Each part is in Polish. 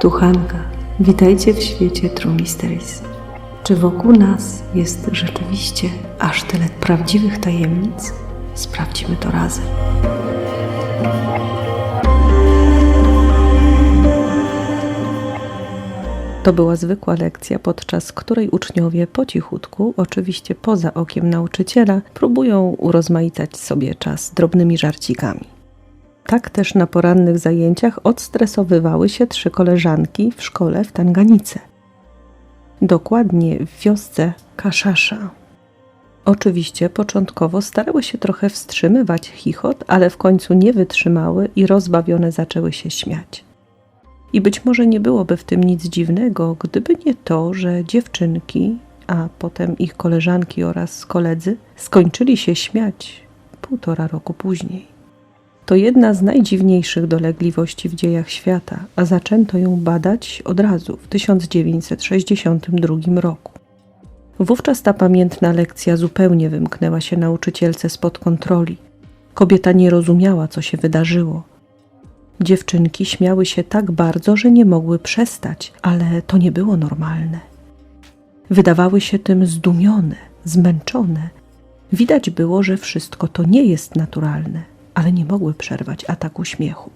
Tu Hanka. Witajcie w świecie True Mysteries. Czy wokół nas jest rzeczywiście aż tyle prawdziwych tajemnic? Sprawdźmy to razem. To była zwykła lekcja, podczas której uczniowie po cichutku, oczywiście poza okiem nauczyciela, próbują urozmaicać sobie czas drobnymi żarcikami. Tak też na porannych zajęciach odstresowywały się trzy koleżanki w szkole w Tanganice. Dokładnie w wiosce Kaszasza. Oczywiście początkowo starały się trochę wstrzymywać chichot, ale w końcu nie wytrzymały i rozbawione zaczęły się śmiać. I być może nie byłoby w tym nic dziwnego, gdyby nie to, że dziewczynki, a potem ich koleżanki oraz koledzy skończyli się śmiać półtora roku później. To jedna z najdziwniejszych dolegliwości w dziejach świata, a zaczęto ją badać od razu w 1962 roku. Wówczas ta pamiętna lekcja zupełnie wymknęła się nauczycielce spod kontroli. Kobieta nie rozumiała, co się wydarzyło. Dziewczynki śmiały się tak bardzo, że nie mogły przestać, ale to nie było normalne. Wydawały się tym zdumione, zmęczone. Widać było, że wszystko to nie jest naturalne, ale nie mogły przerwać ataku śmiechu.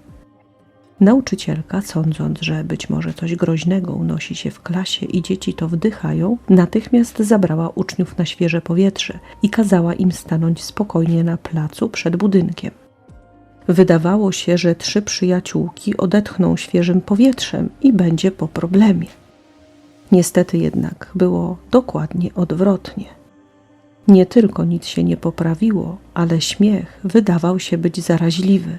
Nauczycielka, sądząc, że być może coś groźnego unosi się w klasie i dzieci to wdychają, natychmiast zabrała uczniów na świeże powietrze i kazała im stanąć spokojnie na placu przed budynkiem. Wydawało się, że trzy przyjaciółki odetchną świeżym powietrzem i będzie po problemie. Niestety jednak było dokładnie odwrotnie. Nie tylko nic się nie poprawiło, ale śmiech wydawał się być zaraźliwy.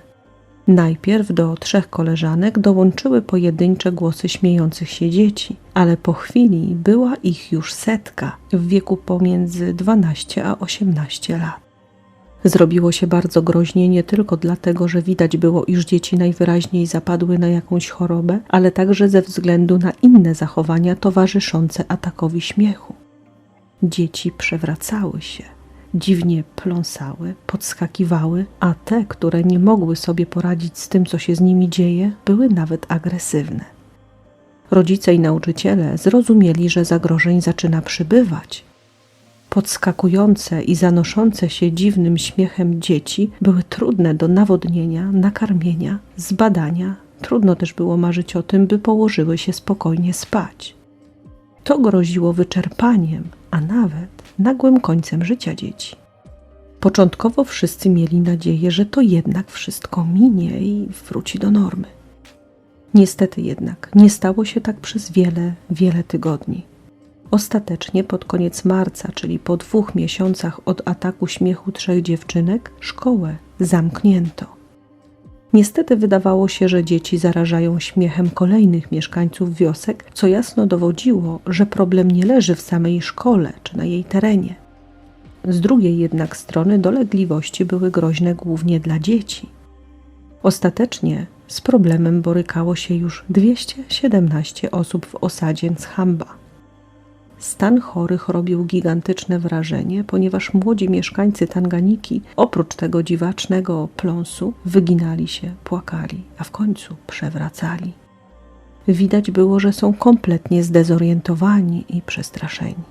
Najpierw do trzech koleżanek dołączyły pojedyncze głosy śmiejących się dzieci, ale po chwili była ich już setka w wieku pomiędzy 12 a 18 lat. Zrobiło się bardzo groźnie nie tylko dlatego, że widać było, iż dzieci najwyraźniej zapadły na jakąś chorobę, ale także ze względu na inne zachowania towarzyszące atakowi śmiechu. Dzieci przewracały się, dziwnie pląsały, podskakiwały, a te, które nie mogły sobie poradzić z tym, co się z nimi dzieje, były nawet agresywne. Rodzice i nauczyciele zrozumieli, że zagrożeń zaczyna przybywać. Podskakujące i zanoszące się dziwnym śmiechem dzieci były trudne do nawodnienia, nakarmienia, zbadania. Trudno też było marzyć o tym, by położyły się spokojnie spać. To groziło wyczerpaniem, a nawet nagłym końcem życia dzieci. Początkowo wszyscy mieli nadzieję, że to jednak wszystko minie i wróci do normy. Niestety jednak nie stało się tak przez wiele, wiele tygodni. Ostatecznie pod koniec marca, czyli po dwóch miesiącach od ataku śmiechu trzech dziewczynek, szkołę zamknięto. Niestety wydawało się, że dzieci zarażają śmiechem kolejnych mieszkańców wiosek, co jasno dowodziło, że problem nie leży w samej szkole czy na jej terenie. Z drugiej jednak strony dolegliwości były groźne głównie dla dzieci. Ostatecznie z problemem borykało się już 217 osób w osadzie Nchamba. Stan chorych robił gigantyczne wrażenie, ponieważ młodzi mieszkańcy Tanganiki, oprócz tego dziwacznego pląsu, wyginali się, płakali, a w końcu przewracali. Widać było, że są kompletnie zdezorientowani i przestraszeni.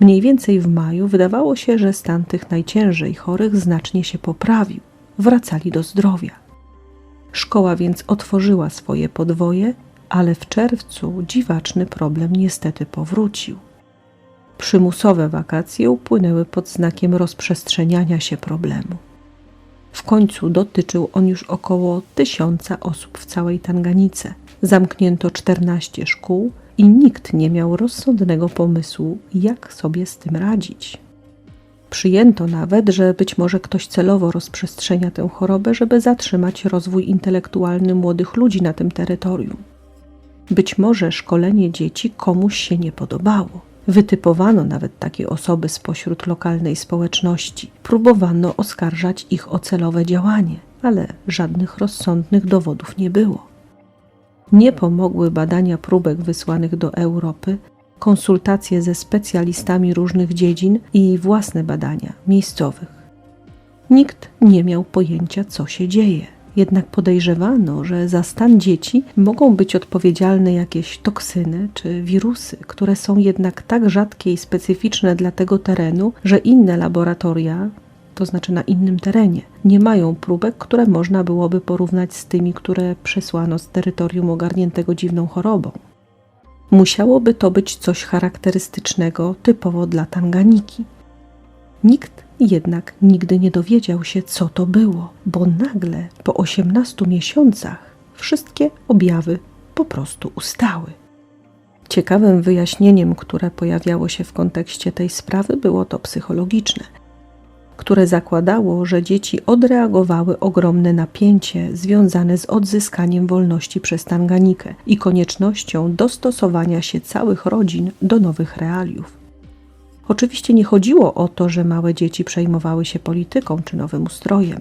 Mniej więcej w maju wydawało się, że stan tych najciężej chorych znacznie się poprawił, wracali do zdrowia. Szkoła więc otworzyła swoje podwoje ale w czerwcu dziwaczny problem niestety powrócił. Przymusowe wakacje upłynęły pod znakiem rozprzestrzeniania się problemu. W końcu dotyczył on już około tysiąca osób w całej Tanganice. Zamknięto 14 szkół i nikt nie miał rozsądnego pomysłu, jak sobie z tym radzić. Przyjęto nawet, że być może ktoś celowo rozprzestrzenia tę chorobę, żeby zatrzymać rozwój intelektualny młodych ludzi na tym terytorium. Być może szkolenie dzieci komuś się nie podobało. Wytypowano nawet takie osoby spośród lokalnej społeczności. Próbowano oskarżać ich o celowe działanie, ale żadnych rozsądnych dowodów nie było. Nie pomogły badania próbek wysłanych do Europy, konsultacje ze specjalistami różnych dziedzin i własne badania miejscowych. Nikt nie miał pojęcia, co się dzieje. Jednak podejrzewano, że za stan dzieci mogą być odpowiedzialne jakieś toksyny czy wirusy, które są jednak tak rzadkie i specyficzne dla tego terenu, że inne laboratoria, to znaczy na innym terenie, nie mają próbek, które można byłoby porównać z tymi, które przesłano z terytorium ogarniętego dziwną chorobą. Musiałoby to być coś charakterystycznego typowo dla Tanganiki. Nikt jednak nigdy nie dowiedział się, co to było, bo nagle po 18 miesiącach wszystkie objawy po prostu ustały. Ciekawym wyjaśnieniem, które pojawiało się w kontekście tej sprawy, było to psychologiczne, które zakładało, że dzieci odreagowały ogromne napięcie związane z odzyskaniem wolności przez Tanganikę i koniecznością dostosowania się całych rodzin do nowych realiów. Oczywiście nie chodziło o to, że małe dzieci przejmowały się polityką czy nowym ustrojem.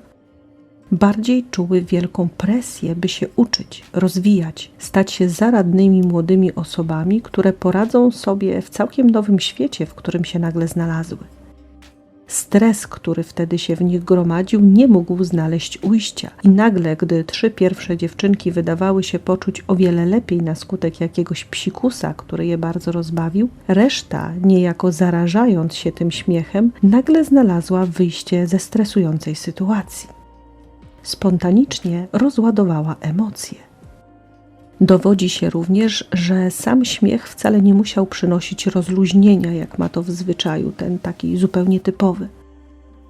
Bardziej czuły wielką presję, by się uczyć, rozwijać, stać się zaradnymi młodymi osobami, które poradzą sobie w całkiem nowym świecie, w którym się nagle znalazły. Stres, który wtedy się w nich gromadził, nie mógł znaleźć ujścia. I nagle, gdy trzy pierwsze dziewczynki wydawały się poczuć o wiele lepiej na skutek jakiegoś psikusa, który je bardzo rozbawił, reszta, niejako zarażając się tym śmiechem, nagle znalazła wyjście ze stresującej sytuacji. Spontanicznie rozładowała emocje. Dowodzi się również, że sam śmiech wcale nie musiał przynosić rozluźnienia, jak ma to w zwyczaju, ten taki zupełnie typowy.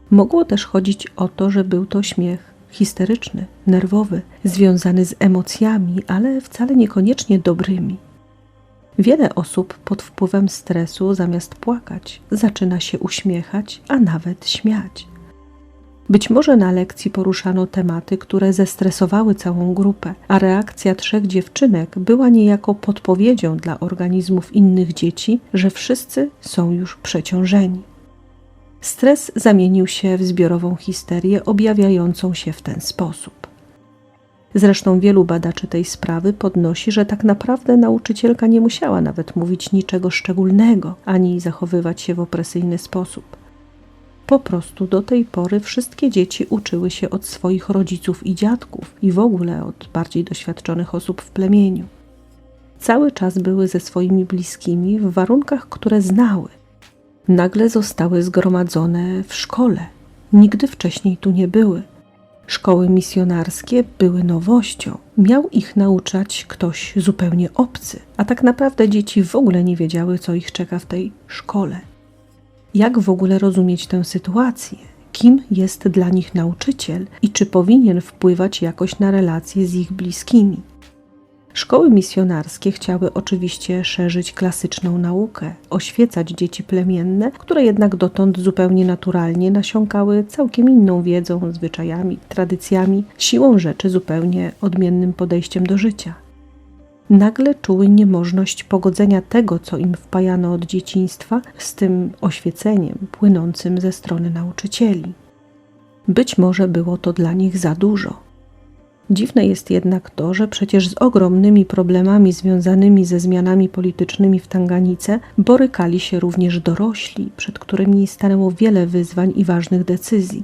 Mogło też chodzić o to, że był to śmiech histeryczny, nerwowy, związany z emocjami, ale wcale niekoniecznie dobrymi. Wiele osób pod wpływem stresu zamiast płakać, zaczyna się uśmiechać, a nawet śmiać. Być może na lekcji poruszano tematy, które zestresowały całą grupę, a reakcja trzech dziewczynek była niejako podpowiedzią dla organizmów innych dzieci, że wszyscy są już przeciążeni. Stres zamienił się w zbiorową histerię objawiającą się w ten sposób. Zresztą wielu badaczy tej sprawy podnosi, że tak naprawdę nauczycielka nie musiała nawet mówić niczego szczególnego ani zachowywać się w opresyjny sposób. Po prostu do tej pory wszystkie dzieci uczyły się od swoich rodziców i dziadków i w ogóle od bardziej doświadczonych osób w plemieniu. Cały czas były ze swoimi bliskimi w warunkach, które znały. Nagle zostały zgromadzone w szkole. Nigdy wcześniej tu nie były. Szkoły misjonarskie były nowością. Miał ich nauczać ktoś zupełnie obcy, a tak naprawdę dzieci w ogóle nie wiedziały, co ich czeka w tej szkole jak w ogóle rozumieć tę sytuację, kim jest dla nich nauczyciel? I czy powinien wpływać jakoś na relacje z ich bliskimi. Szkoły misjonarskie chciały oczywiście szerzyć klasyczną naukę, oświecać dzieci plemienne, które jednak dotąd zupełnie naturalnie nasiąkały całkiem inną wiedzą, zwyczajami, tradycjami, siłą rzeczy zupełnie odmiennym podejściem do życia nagle czuły niemożność pogodzenia tego, co im wpajano od dzieciństwa, z tym oświeceniem płynącym ze strony nauczycieli. Być może było to dla nich za dużo. Dziwne jest jednak to, że przecież z ogromnymi problemami związanymi ze zmianami politycznymi w Tanganice borykali się również dorośli, przed którymi stanęło wiele wyzwań i ważnych decyzji.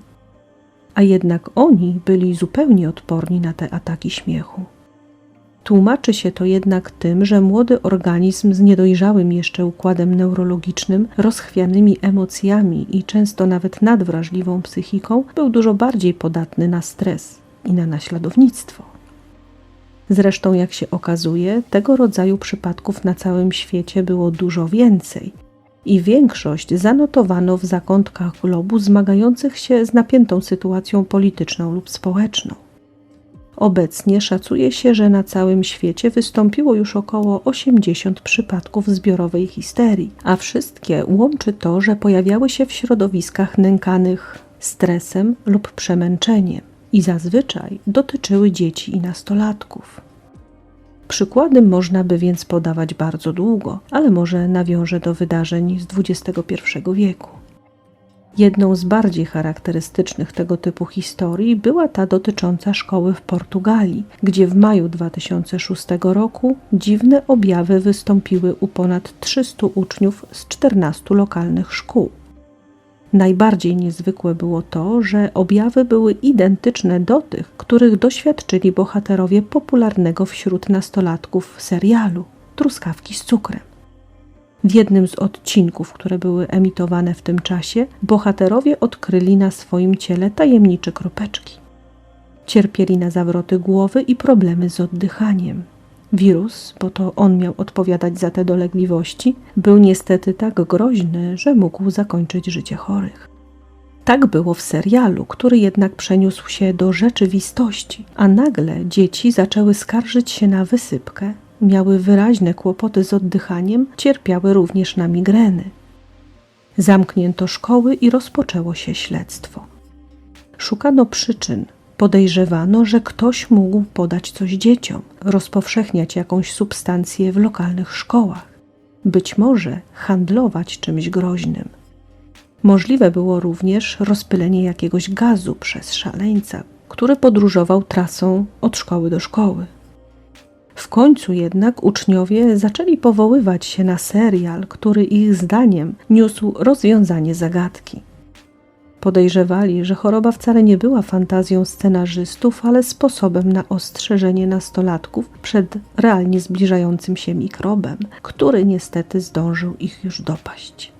A jednak oni byli zupełnie odporni na te ataki śmiechu. Tłumaczy się to jednak tym, że młody organizm z niedojrzałym jeszcze układem neurologicznym, rozchwianymi emocjami i często nawet nadwrażliwą psychiką był dużo bardziej podatny na stres i na naśladownictwo. Zresztą, jak się okazuje, tego rodzaju przypadków na całym świecie było dużo więcej i większość zanotowano w zakątkach globu zmagających się z napiętą sytuacją polityczną lub społeczną. Obecnie szacuje się, że na całym świecie wystąpiło już około 80 przypadków zbiorowej histerii, a wszystkie łączy to, że pojawiały się w środowiskach nękanych stresem lub przemęczeniem i zazwyczaj dotyczyły dzieci i nastolatków. Przykłady można by więc podawać bardzo długo, ale może nawiążę do wydarzeń z XXI wieku. Jedną z bardziej charakterystycznych tego typu historii była ta dotycząca szkoły w Portugalii, gdzie w maju 2006 roku dziwne objawy wystąpiły u ponad 300 uczniów z 14 lokalnych szkół. Najbardziej niezwykłe było to, że objawy były identyczne do tych, których doświadczyli bohaterowie popularnego wśród nastolatków serialu Truskawki z cukrem. W jednym z odcinków, które były emitowane w tym czasie, bohaterowie odkryli na swoim ciele tajemnicze kropeczki. Cierpieli na zawroty głowy i problemy z oddychaniem. Wirus, bo to on miał odpowiadać za te dolegliwości, był niestety tak groźny, że mógł zakończyć życie chorych. Tak było w serialu, który jednak przeniósł się do rzeczywistości, a nagle dzieci zaczęły skarżyć się na wysypkę, miały wyraźne kłopoty z oddychaniem, cierpiały również na migreny. Zamknięto szkoły i rozpoczęło się śledztwo. Szukano przyczyn, Podejrzewano, że ktoś mógł podać coś dzieciom, rozpowszechniać jakąś substancję w lokalnych szkołach, być może handlować czymś groźnym. Możliwe było również rozpylenie jakiegoś gazu przez szaleńca, który podróżował trasą od szkoły do szkoły. W końcu jednak uczniowie zaczęli powoływać się na serial, który ich zdaniem niósł rozwiązanie zagadki. Podejrzewali, że choroba wcale nie była fantazją scenarzystów, ale sposobem na ostrzeżenie nastolatków przed realnie zbliżającym się mikrobem, który niestety zdążył ich już dopaść.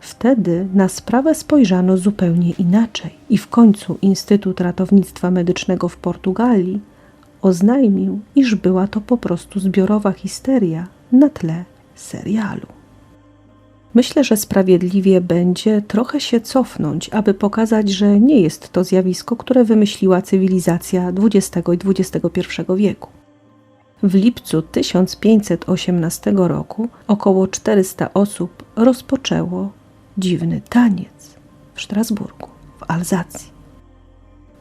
Wtedy na sprawę spojrzano zupełnie inaczej i w końcu Instytut Ratownictwa Medycznego w Portugalii oznajmił, iż była to po prostu zbiorowa histeria na tle serialu. Myślę, że sprawiedliwie będzie trochę się cofnąć, aby pokazać, że nie jest to zjawisko, które wymyśliła cywilizacja XX i XXI wieku. W lipcu 1518 roku około 400 osób rozpoczęło dziwny taniec w Strasburgu, w Alzacji.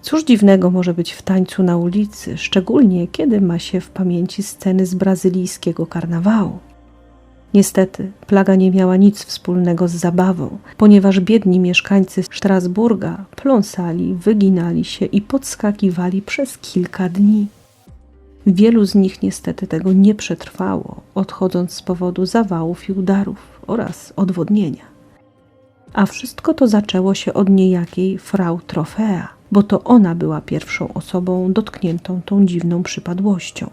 Cóż dziwnego może być w tańcu na ulicy, szczególnie kiedy ma się w pamięci sceny z brazylijskiego karnawału. Niestety, plaga nie miała nic wspólnego z zabawą, ponieważ biedni mieszkańcy Strasburga pląsali, wyginali się i podskakiwali przez kilka dni. Wielu z nich niestety tego nie przetrwało, odchodząc z powodu zawałów i udarów oraz odwodnienia. A wszystko to zaczęło się od niejakiej Frau Trofea, bo to ona była pierwszą osobą dotkniętą tą dziwną przypadłością.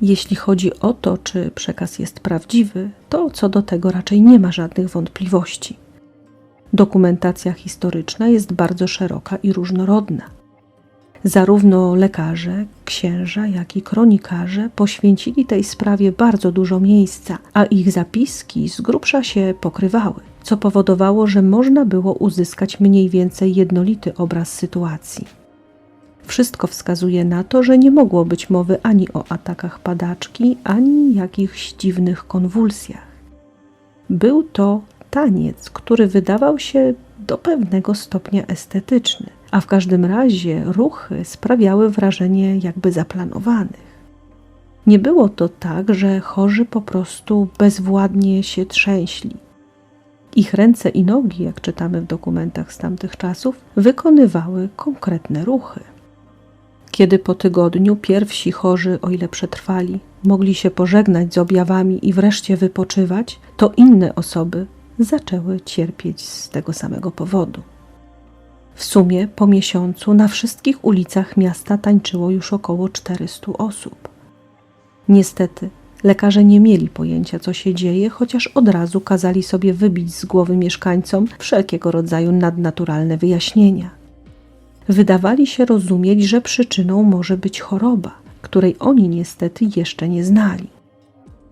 Jeśli chodzi o to, czy przekaz jest prawdziwy, to co do tego raczej nie ma żadnych wątpliwości. Dokumentacja historyczna jest bardzo szeroka i różnorodna. Zarówno lekarze, księża, jak i kronikarze poświęcili tej sprawie bardzo dużo miejsca, a ich zapiski z grubsza się pokrywały, co powodowało, że można było uzyskać mniej więcej jednolity obraz sytuacji. Wszystko wskazuje na to, że nie mogło być mowy ani o atakach padaczki, ani jakichś dziwnych konwulsjach. Był to taniec, który wydawał się do pewnego stopnia estetyczny, a w każdym razie ruchy sprawiały wrażenie jakby zaplanowanych. Nie było to tak, że chorzy po prostu bezwładnie się trzęśli. Ich ręce i nogi, jak czytamy w dokumentach z tamtych czasów, wykonywały konkretne ruchy. Kiedy po tygodniu pierwsi chorzy, o ile przetrwali, mogli się pożegnać z objawami i wreszcie wypoczywać, to inne osoby zaczęły cierpieć z tego samego powodu. W sumie po miesiącu na wszystkich ulicach miasta tańczyło już około 400 osób. Niestety, lekarze nie mieli pojęcia, co się dzieje, chociaż od razu kazali sobie wybić z głowy mieszkańcom wszelkiego rodzaju nadnaturalne wyjaśnienia wydawali się rozumieć, że przyczyną może być choroba, której oni niestety jeszcze nie znali.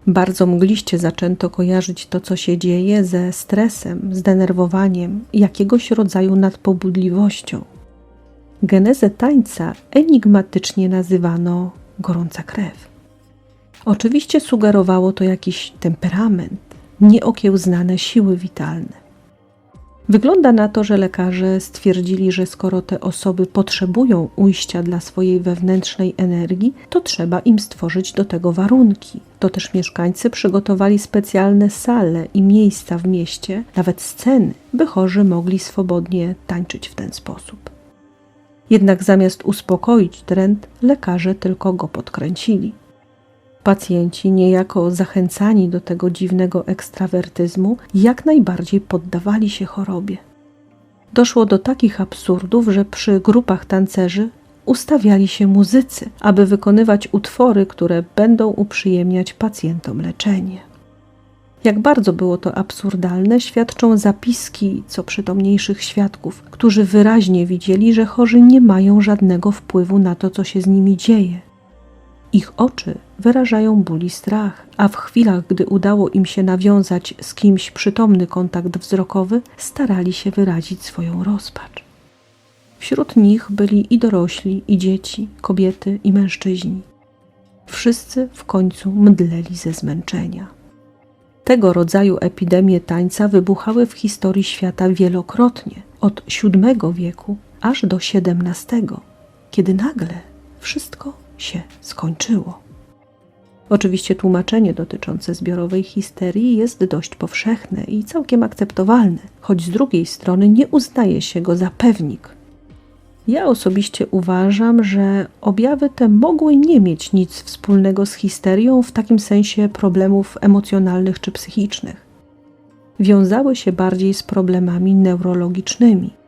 Bardzo mgliście zaczęto kojarzyć to, co się dzieje, ze stresem, zdenerwowaniem, jakiegoś rodzaju nadpobudliwością. Genezę tańca enigmatycznie nazywano gorąca krew. Oczywiście sugerowało to jakiś temperament, nieokiełznane siły witalne. Wygląda na to, że lekarze stwierdzili, że skoro te osoby potrzebują ujścia dla swojej wewnętrznej energii, to trzeba im stworzyć do tego warunki. To też mieszkańcy przygotowali specjalne sale i miejsca w mieście, nawet sceny, by chorzy mogli swobodnie tańczyć w ten sposób. Jednak zamiast uspokoić trend, lekarze tylko go podkręcili. Pacjenci, niejako zachęcani do tego dziwnego ekstrawertyzmu, jak najbardziej poddawali się chorobie. Doszło do takich absurdów, że przy grupach tancerzy ustawiali się muzycy, aby wykonywać utwory, które będą uprzyjemniać pacjentom leczenie. Jak bardzo było to absurdalne, świadczą zapiski co przytomniejszych świadków, którzy wyraźnie widzieli, że chorzy nie mają żadnego wpływu na to, co się z nimi dzieje. Ich oczy wyrażają ból i strach, a w chwilach, gdy udało im się nawiązać z kimś przytomny kontakt wzrokowy, starali się wyrazić swoją rozpacz. Wśród nich byli i dorośli, i dzieci, kobiety, i mężczyźni. Wszyscy w końcu mdleli ze zmęczenia. Tego rodzaju epidemie tańca wybuchały w historii świata wielokrotnie, od VII wieku aż do XVII, kiedy nagle wszystko się skończyło. Oczywiście tłumaczenie dotyczące zbiorowej histerii jest dość powszechne i całkiem akceptowalne, choć z drugiej strony nie uznaje się go za pewnik. Ja osobiście uważam, że objawy te mogły nie mieć nic wspólnego z histerią w takim sensie problemów emocjonalnych czy psychicznych. Wiązały się bardziej z problemami neurologicznymi.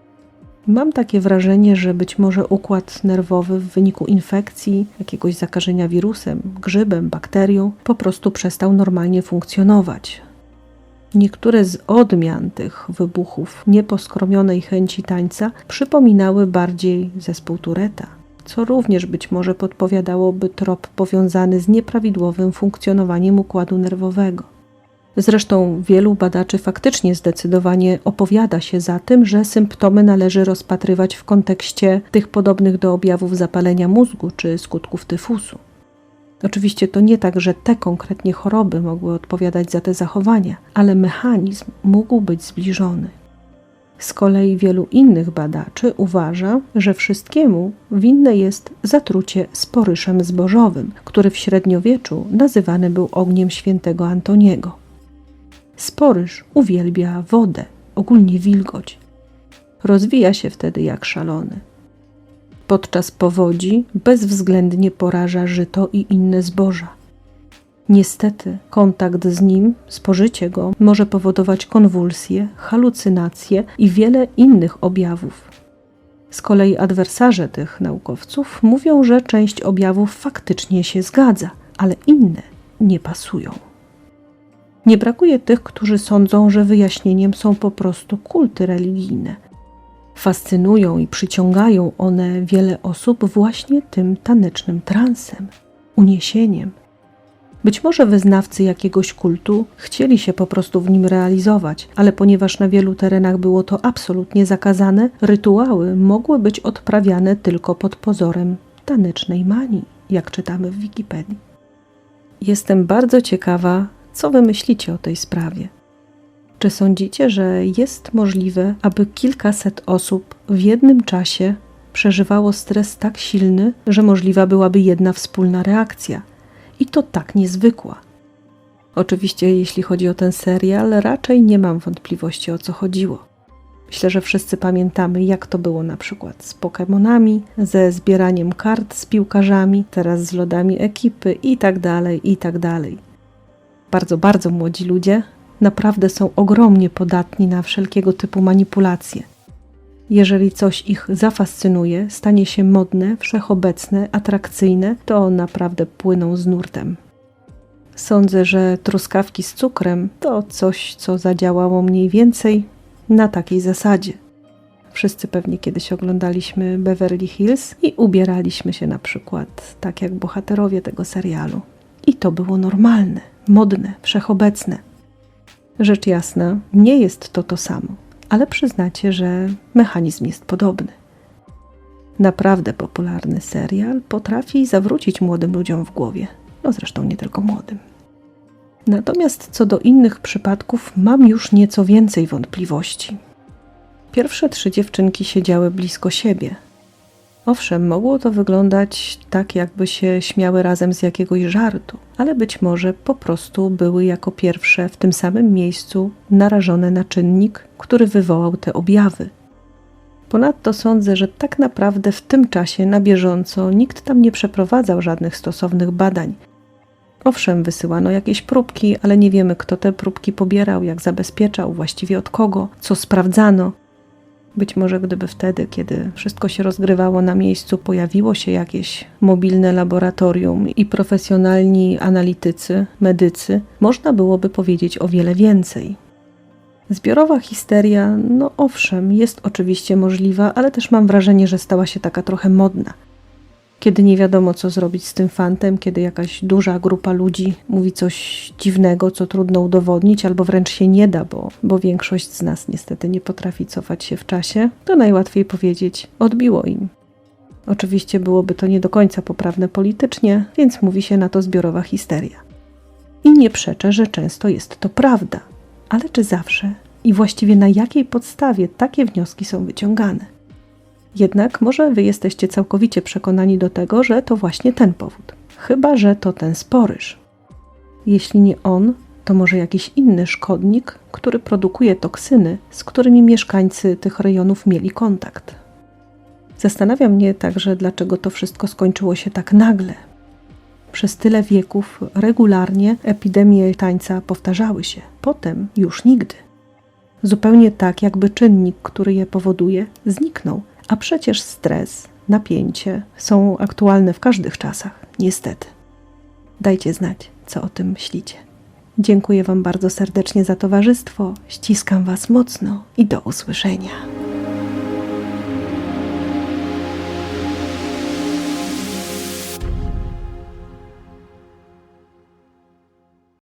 Mam takie wrażenie, że być może układ nerwowy w wyniku infekcji, jakiegoś zakażenia wirusem, grzybem, bakterią po prostu przestał normalnie funkcjonować. Niektóre z odmian tych wybuchów nieposkromionej chęci tańca przypominały bardziej zespół Tureta, co również być może podpowiadałoby trop powiązany z nieprawidłowym funkcjonowaniem układu nerwowego. Zresztą wielu badaczy faktycznie zdecydowanie opowiada się za tym, że symptomy należy rozpatrywać w kontekście tych podobnych do objawów zapalenia mózgu czy skutków tyfusu. Oczywiście to nie tak, że te konkretnie choroby mogły odpowiadać za te zachowania, ale mechanizm mógł być zbliżony. Z kolei wielu innych badaczy uważa, że wszystkiemu winne jest zatrucie sporyszem zbożowym, który w średniowieczu nazywany był ogniem świętego Antoniego. Sporyż uwielbia wodę, ogólnie wilgoć. Rozwija się wtedy jak szalony. Podczas powodzi bezwzględnie poraża żyto i inne zboża. Niestety, kontakt z nim, spożycie go może powodować konwulsje, halucynacje i wiele innych objawów. Z kolei adwersarze tych naukowców mówią, że część objawów faktycznie się zgadza, ale inne nie pasują. Nie brakuje tych, którzy sądzą, że wyjaśnieniem są po prostu kulty religijne. Fascynują i przyciągają one wiele osób właśnie tym tanecznym transem, uniesieniem. Być może wyznawcy jakiegoś kultu chcieli się po prostu w nim realizować, ale ponieważ na wielu terenach było to absolutnie zakazane, rytuały mogły być odprawiane tylko pod pozorem tanecznej manii, jak czytamy w Wikipedii. Jestem bardzo ciekawa, co wy myślicie o tej sprawie? Czy sądzicie, że jest możliwe, aby kilkaset osób w jednym czasie przeżywało stres tak silny, że możliwa byłaby jedna wspólna reakcja? I to tak niezwykła. Oczywiście, jeśli chodzi o ten serial, raczej nie mam wątpliwości o co chodziło. Myślę, że wszyscy pamiętamy, jak to było na przykład z Pokémonami, ze zbieraniem kart z piłkarzami, teraz z lodami ekipy i tak dalej, i tak dalej bardzo, bardzo młodzi ludzie naprawdę są ogromnie podatni na wszelkiego typu manipulacje. Jeżeli coś ich zafascynuje, stanie się modne, wszechobecne, atrakcyjne, to naprawdę płyną z nurtem. Sądzę, że truskawki z cukrem to coś, co zadziałało mniej więcej na takiej zasadzie. Wszyscy pewnie kiedyś oglądaliśmy Beverly Hills i ubieraliśmy się na przykład tak jak bohaterowie tego serialu. I to było normalne modne, wszechobecne. Rzecz jasna, nie jest to to samo, ale przyznacie, że mechanizm jest podobny. Naprawdę popularny serial potrafi zawrócić młodym ludziom w głowie, no zresztą nie tylko młodym. Natomiast co do innych przypadków, mam już nieco więcej wątpliwości. Pierwsze trzy dziewczynki siedziały blisko siebie, Owszem, mogło to wyglądać tak, jakby się śmiały razem z jakiegoś żartu, ale być może po prostu były jako pierwsze w tym samym miejscu narażone na czynnik, który wywołał te objawy. Ponadto sądzę, że tak naprawdę w tym czasie na bieżąco nikt tam nie przeprowadzał żadnych stosownych badań. Owszem, wysyłano jakieś próbki, ale nie wiemy, kto te próbki pobierał, jak zabezpieczał, właściwie od kogo, co sprawdzano. Być może gdyby wtedy, kiedy wszystko się rozgrywało na miejscu, pojawiło się jakieś mobilne laboratorium i profesjonalni analitycy, medycy, można byłoby powiedzieć o wiele więcej. Zbiorowa histeria, no owszem, jest oczywiście możliwa, ale też mam wrażenie, że stała się taka trochę modna. Kiedy nie wiadomo, co zrobić z tym fantem, kiedy jakaś duża grupa ludzi mówi coś dziwnego, co trudno udowodnić, albo wręcz się nie da, bo, bo większość z nas niestety nie potrafi cofać się w czasie, to najłatwiej powiedzieć: odbiło im. Oczywiście byłoby to nie do końca poprawne politycznie, więc mówi się na to zbiorowa histeria. I nie przeczę, że często jest to prawda, ale czy zawsze i właściwie na jakiej podstawie takie wnioski są wyciągane? Jednak może wy jesteście całkowicie przekonani do tego, że to właśnie ten powód. Chyba, że to ten sporyż. Jeśli nie on, to może jakiś inny szkodnik, który produkuje toksyny, z którymi mieszkańcy tych rejonów mieli kontakt. Zastanawia mnie także, dlaczego to wszystko skończyło się tak nagle. Przez tyle wieków regularnie epidemie tańca powtarzały się, potem już nigdy. Zupełnie tak, jakby czynnik, który je powoduje, zniknął, a przecież stres, napięcie są aktualne w każdych czasach, niestety. Dajcie znać, co o tym myślicie. Dziękuję Wam bardzo serdecznie za towarzystwo, ściskam Was mocno i do usłyszenia.